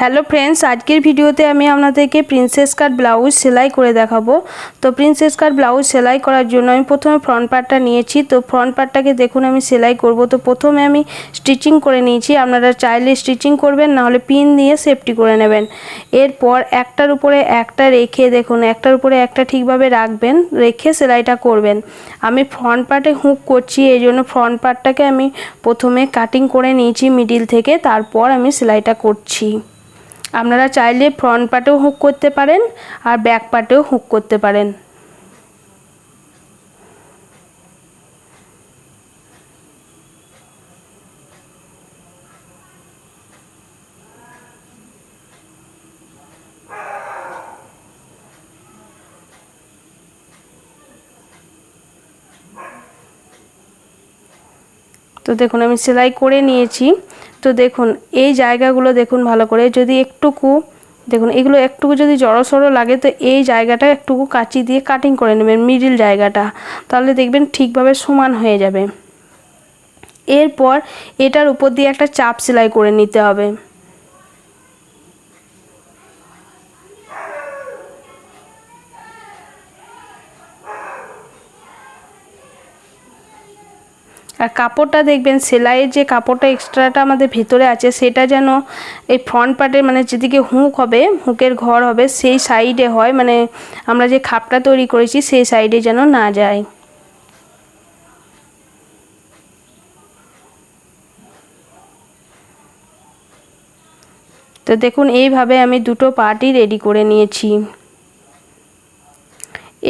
Hello friends আজকের ভিডিওতে আমি আপনাদেরকে প্রিন্সেস কাট ব্লাউজ সেলাই করে দেখাবো। তো প্রিন্সেস কাট ব্লাউজ সেলাই করার জন্য আমি প্রথমে ফ্রন্ট পার্টটা নিয়েছি। তো ফ্রন্ট পার্টটাকে দেখুন আমি সেলাই করব। তো প্রথমে আমি স্টিচিং করে নিয়েছি। আপনারা চাইলে স্টিচিং করবেন নাহলে পিন দিয়ে সেফটি করে নেবেন। এরপর একটার উপরে একটা রেখে দেখুন, একটার উপরে একটা ঠিকভাবে রাখবেন, রেখে সেলাইটা করবেন। আমি ফ্রন্ট পার্টে হুক করছি, এই জন্য ফ্রন্ট পার্টটাকে আমি প্রথমে কাটিং করে নিয়েছি মিডিল থেকে। তারপর আমি সেলাইটা করছি। আপনারা চাইলে ফ্রন্ট পার্টেও হুক করতে পারেন আর ব্যাক পার্টেও হুক করতে পারেন। তো দেখুন, আমি সেলাই করে নিয়েছি। তো দেখুন, এই জায়গাগুলো দেখুন ভালো করে। যদি একটুকু, দেখুন, এগুলো একটুকু যদি জড়সড়ো লাগে, তো এই জায়গাটা একটুকু কাঁচি দিয়ে কাটিং করে নেবেন মিডিল জায়গাটা। তাহলে দেখবেন ঠিকভাবে সমান হয়ে যাবে। এরপর এটার উপর দিয়ে একটা চাপ সেলাই করে নিতে হবে। আর কাপড়টা দেখবেন, সেলাইয়ের যে কাপড়টা এক্সট্রাটা আমাদের ভেতরে আছে, সেটা যেন এই ফ্রন্ট পার্টের মানে যেদিকে হুঁক হবে হুঁকের ঘর হবে, সেই সাইডে হয়। মানে আমরা যে খাপটা তৈরি করেছি, সেই সাইডে যেন না যায়। তো দেখুন, এইভাবে আমি দুটো পার্টই রেডি করে নিয়েছি।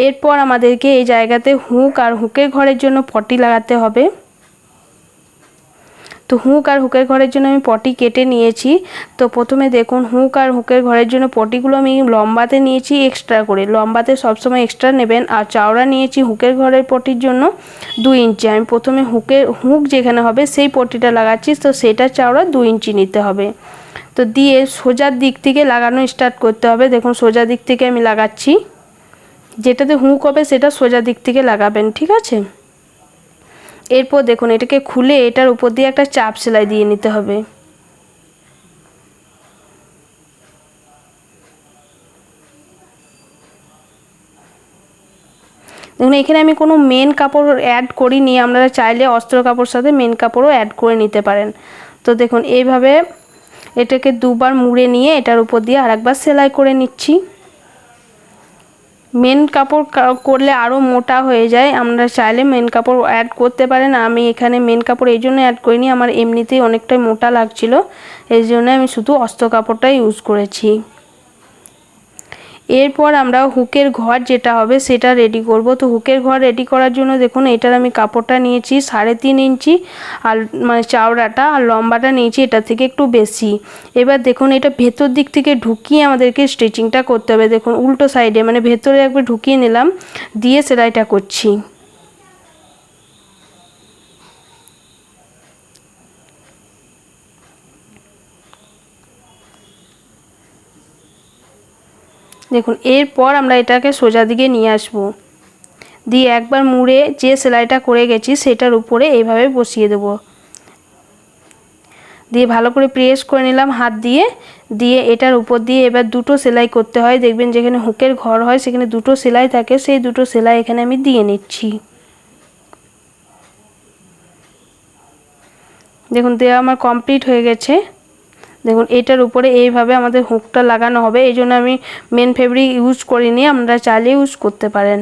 এরপর আমাদেরকে এই জায়গাতে হুক আর হুকের ঘরের জন্য পটি লাগাতে হবে। তো হুক আর হুকের ঘরের জন্য আমি পটি কেটে নিয়েছি। তো প্রথমে দেখুন, হুক আর হুকের ঘরের জন্য পটিগুলো আমি লম্বাতে নিয়েছি এক্সট্রা করে। লম্বাতে সবসময় এক্সট্রা নেবেন। আর চাওড়া নিয়েছি হুকের ঘরের পটির জন্য দু ইঞ্চি। আমি প্রথমে হুকের, হুক যেখানে হবে সেই পটিটা লাগাচ্ছি। তো সেটা চাওড়া দু ইঞ্চি নিতে হবে। তো দিয়ে সোজার দিক থেকে লাগানো স্টার্ট করতে হবে। দেখুন সোজা দিক থেকে আমি লাগাচ্ছি। যেটাতে হুঁক হবে সেটা সোজা দিক থেকে লাগাবেন, ঠিক আছে? এরপর দেখুন, এটাকে খুলে এটার উপর দিয়ে একটা চাপ সেলাই দিয়ে নিতে হবে। দেখুন, এখানে আমি কোনো মেন কাপড় অ্যাড করিনি, আপনারা চাইলে অস্ত্র কাপড় সাথে মেন কাপড়ও অ্যাড করে নিতে পারেন। তো দেখুন, এইভাবে এটাকে দুবার মুড়ে নিয়ে এটার উপর দিয়ে আরেকবার সেলাই করে নিচ্ছি। মেন কাপড় করলে আরও মোটা হয়ে যায়। আমরা চাইলে মেন কাপড় অ্যাড করতে পারেন। আমি এখানে মেন কাপড় এই জন্য অ্যাড করিনি। আমার এমনিতেই অনেকটাই মোটা লাগছিল। এই জন্য আমি শুধু অস্ত কাপড়টাই ইউজ করেছি। এরপর আমরা হুকের ঘর যেটা হবে সেটা রেডি করব। তো হুকের ঘর রেডি করার জন্য দেখুন, এটার আমি কাপড়টা নিয়েছি সাড়ে তিন ইঞ্চি আর মানে চাওড়াটা আর লম্বাটা নিয়েছি এটা থেকে একটু বেশি। এবার দেখুন, এটা ভেতর দিক থেকে ঢুকিয়ে আমাদেরকে স্টিচিংটা করতে হবে। দেখুন, উল্টো সাইডে মানে ভেতরে একবার ঢুকিয়ে নিলাম, দিয়ে সেলাইটা করছি। দেখুন, এরপর আমরা এটাকে সোজা দিকে নিয়ে আসব। দিয়ে একবার মুড়ে যে সেলাইটা করে গেছি, সেটার উপরে এইভাবে বসিয়ে দেব। দিয়ে ভালো করে প্রেস করে নিলাম হাত দিয়ে। দিয়ে এটার উপর দিয়ে এবার দুটো সেলাই করতে হয়। দেখবেন যেখানে হুকের ঘর হয়, সেখানে দুটো সেলাই থাকে। সেই দুটো সেলাই এখানে আমি দিয়ে নিচ্ছি। দেখুন, দেওয়া আমার কমপ্লিট হয়ে গেছে। দেখুন, এটার উপরে এইভাবে আমাদের হুকটা লাগানো হবে, এই জন্য আমি মেন ফেব্রিক ইউজ করিনি, আপনারা চাইলে ইউজ করতে পারেন।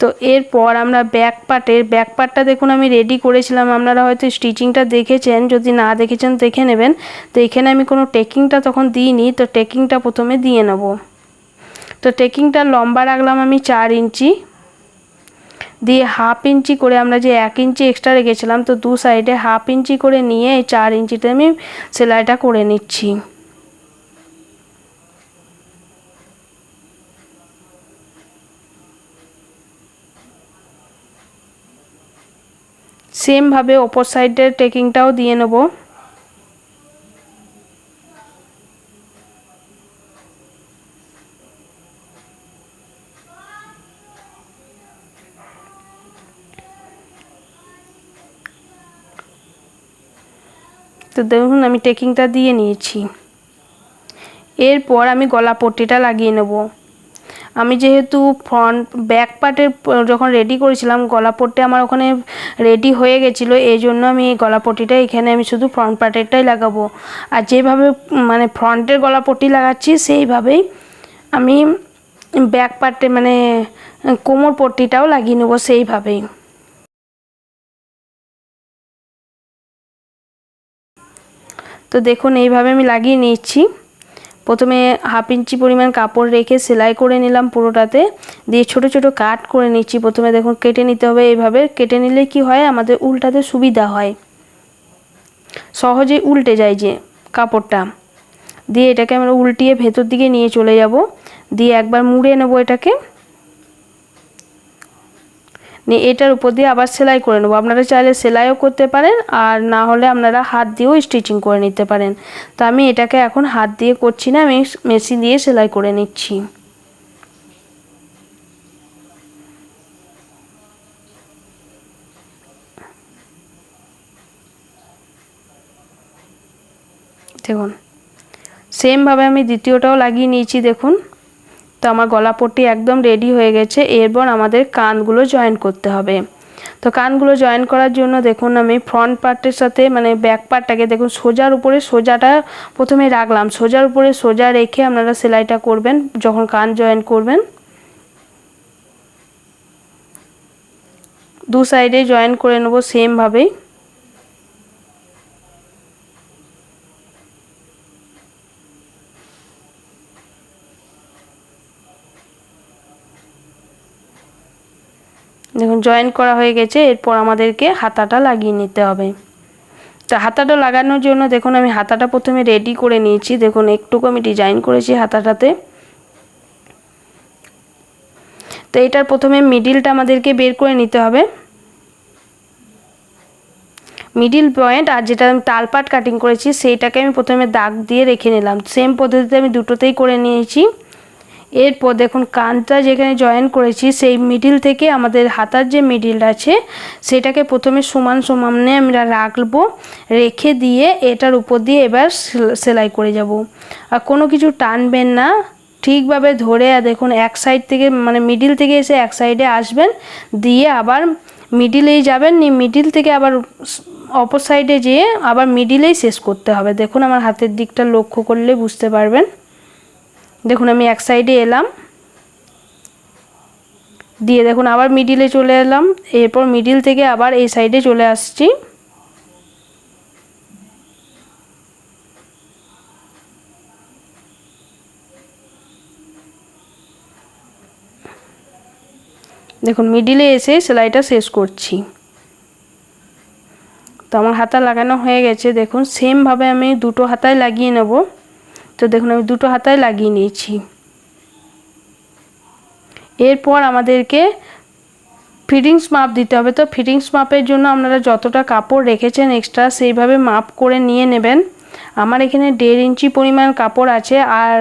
তো এরপর আমরা ব্যাক পার্টের ব্যাক পার্টটা দেখুন, আমি রেডি করেছিলাম, আপনারা হয়তো স্টিচিংটা দেখেছেন, যদি না দেখেছেন, দেখে নেবেন। তো এখানে আমি কোনো টেকিংটা তখন দিইনি, তো টেকিংটা প্রথমে দিয়ে নেব। তো টেকিংটা লম্বা রাখলাম আমি চার ইঞ্চি। দিয়ে হাফ ইঞ্চি করে আমরা যে এক ইঞ্চি এক্সট্রা রেখেছিলাম, তো দু সাইডে হাফ ইঞ্চি করে নিয়ে এই চার ইঞ্চিতে আমি সেলাইটা করে নিচ্ছি। সেমভাবে ওপর সাইডের টেকিংটাও দিয়ে নেব। তো দেখুন, আমি টেকিংটা দিয়ে নিয়েছি। এরপর আমি গলা পট্টিটা লাগিয়ে নেব। আমি যেহেতু ফ্রন্ট ব্যাক পার্টের যখন রেডি করেছিলাম, গলা পট্টি আমার ওখানে রেডি হয়ে গেছিল, এই জন্য আমি এই গলা পট্টিটা এখানে আমি শুধু ফ্রন্ট পার্টেরটাই লাগাবো। আর যেভাবে মানে ফ্রন্টের গলা পট্টি লাগাচ্ছি, সেইভাবেই আমি ব্যাক পার্টে মানে কোমর পট্টিটাও লাগিয়ে নেব সেইভাবেই। তো দেখুন, এইভাবে আমি লাগিয়ে নিচ্ছি প্রথমে হাফ ইঞ্চি পরিমাণ কাপড় রেখে সেলাই করে নিলাম পুরোটাতে। দিয়ে ছোট ছোট কাট করে নিচ্ছি। প্রথমে দেখুন, কেটে নিতে হবে এইভাবে। কেটে নিলে কি হয়, আমাদের উল্টাতে সুবিধা হয়। সহজেই উল্টে যায় যে কাপড়টা। দিয়ে এটাকে আমরা উল্টিয়ে ভেতর দিকে নিয়ে চলে যাব। দিয়ে একবার মুড়ে নেব এটাকে। নিয়ে এটার উপর দিয়ে আবার সেলাই করে নেব। আপনারা চাইলে সেলাইও করতে পারেন আর না হলে আপনারা হাত দিয়েও স্টিচিং করে নিতে পারেন। তো আমি এটাকে এখন হাত দিয়ে করছি না, আমি মেশিন দিয়ে সেলাই করে নিচ্ছি। দেখুন সেমভাবে আমি দ্বিতীয়টাও লাগিয়ে নিয়েছি, দেখুন। আমার গলা পট্টি একদম রেডি হয়ে গেছে, এরপর আমাদের কানগুলো জয়েন করতে হবে। তো কানগুলো জয়েন করার জন্য দেখুন আমি ফ্রন্ট পার্টের সাথে মানে ব্যাক পার্টটাকে দেখুন সোজার উপরে সোজাটা প্রথমে রাখলাম। সোজার উপরে সোজা রেখে আপনারা সেলাইটা করবেন, যখন কান জয়েন করবেন। দু সাইডে জয়েন করে নেব সেমভাবেই দেখুন জয়েন করা হয়ে গেছে, এরপর আমাদেরকে হাতাটা লাগিয়ে নিতে হবে। তো হাতাটা লাগানোর জন্য দেখুন, আমি হাতাটা প্রথমে রেডি করে নিয়েছি। দেখুন, একটুকু আমি ডিজাইন করেছি হাতাটাতে। তো এটার প্রথমে মিডিলটা আমাদেরকে বের করে নিতে হবে। মিডিল পয়েন্ট আর যেটা আমি তালপাট কাটিং করেছি, সেইটাকে আমি প্রথমে দাগ দিয়ে রেখে নিলাম। সেম পদ্ধতিতে আমি দুটোতেই করে নিয়েছি। এরপর দেখুন কানটা যেখানে জয়েন করেছি, সেই মিডিল থেকে আমাদের হাতার যে মিডিল আছে, সেটাকে প্রথমে সমান সমানে আমরা রাখব, রেখে দিয়ে এটার উপর দিয়ে এবার সেলাই করে যাব। আর কোনো কিছু টানবেন না, ঠিকভাবে ধরে দেখুন এক সাইড থেকে মানে মিডিল থেকে এসে এক সাইডে আসবেন, দিয়ে আবার মিডিলেই যাবেন নি মিডিল থেকে আবার অপর সাইডে যেয়ে আবার মিডিলেই শেষ করতে হবে। দেখুন আমার হাতের দিকটা লক্ষ্য করলে বুঝতে পারবেন। দেখুন, আমি এক সাইডে এলাম। দিয়ে দেখুন, আবার মিডিলে চলে এলাম। এরপর মিডিল থেকে আবার এই সাইডে চলে আসছি। দেখুন মিডিলে এসে সেলাইটা শেষ করছি। তো আমার হাতা লাগানো হয়ে গেছে। দেখুন সেমভাবে আমি দুটো হাতায় লাগিয়ে নেব। তো দেখুন, আমি দুটো হাতায় লাগিয়ে নিয়েছি। এরপর আমাদেরকে ফিটিংস মাপ দিতে হবে। তো ফিটিংস মাপের জন্য আপনারা যতটা কাপড় রেখেছেন এক্সট্রা সেইভাবে মাপ করে নিয়ে নেবেন। আমার এখানে দেড় ইঞ্চি পরিমাণ কাপড় আছে আর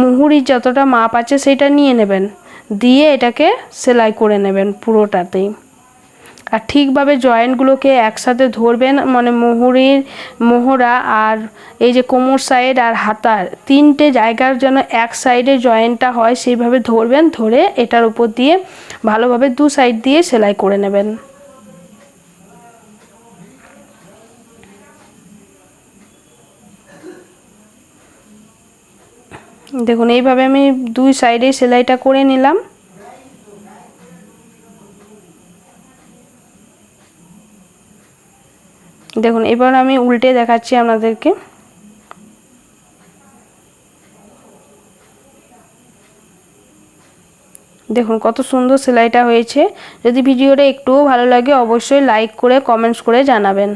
মুহুরির যতটা মাপ আছে সেটা নিয়ে নেবেন। দিয়ে এটাকে সেলাই করে নেবেন পুরোটাতেই। আর ঠিকভাবে জয়েন্টগুলোকে একসাথে ধরবেন মানে মোহরের, মোহরা আর এই যে কোমর সাইড আর হাতার তিনটে জায়গার যেন এক সাইডে জয়েন্টটা হয়, সেইভাবে ধরবেন, ধরে এটার উপর দিয়ে ভালোভাবে দু সাইড দিয়ে সেলাই করে নেবেন। দেখুন, এইভাবে আমি দুই সাইডে সেলাইটা করে নিলাম। দেখুন, এবার আমি উল্টে দেখাচ্ছি আপনাদেরকে। দেখুন, কত সুন্দর সেলাইটা হয়েছে। যদি ভিডিওটা একটুও ভালো লাগে, অবশ্যই লাইক করে কমেন্টস করে জানাবেন।